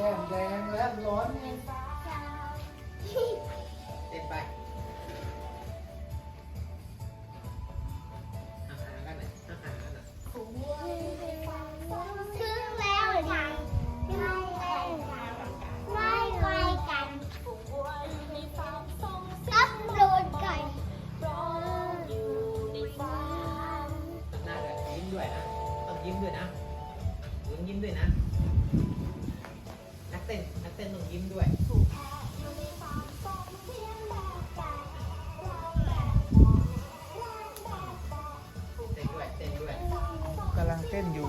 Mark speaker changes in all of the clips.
Speaker 1: แก้มแดงแล้วร้อนไง
Speaker 2: เต้นไปอาหารกันหน่อยอาหากันหน่อย
Speaker 3: ถึงแล้วค่ะไม่ไกลกันไม่ไกลกันกับโดไก่
Speaker 2: หน้าด้วยยิ้มด้วยนะ ต้องยิ้มด้วยนะต้องยิ้มด้วยนะ เต้นนักเต้นต้องยิ้มด้วยเต้นด้วยเต้นด้วย
Speaker 1: กำลังเต้นอยู่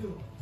Speaker 1: do.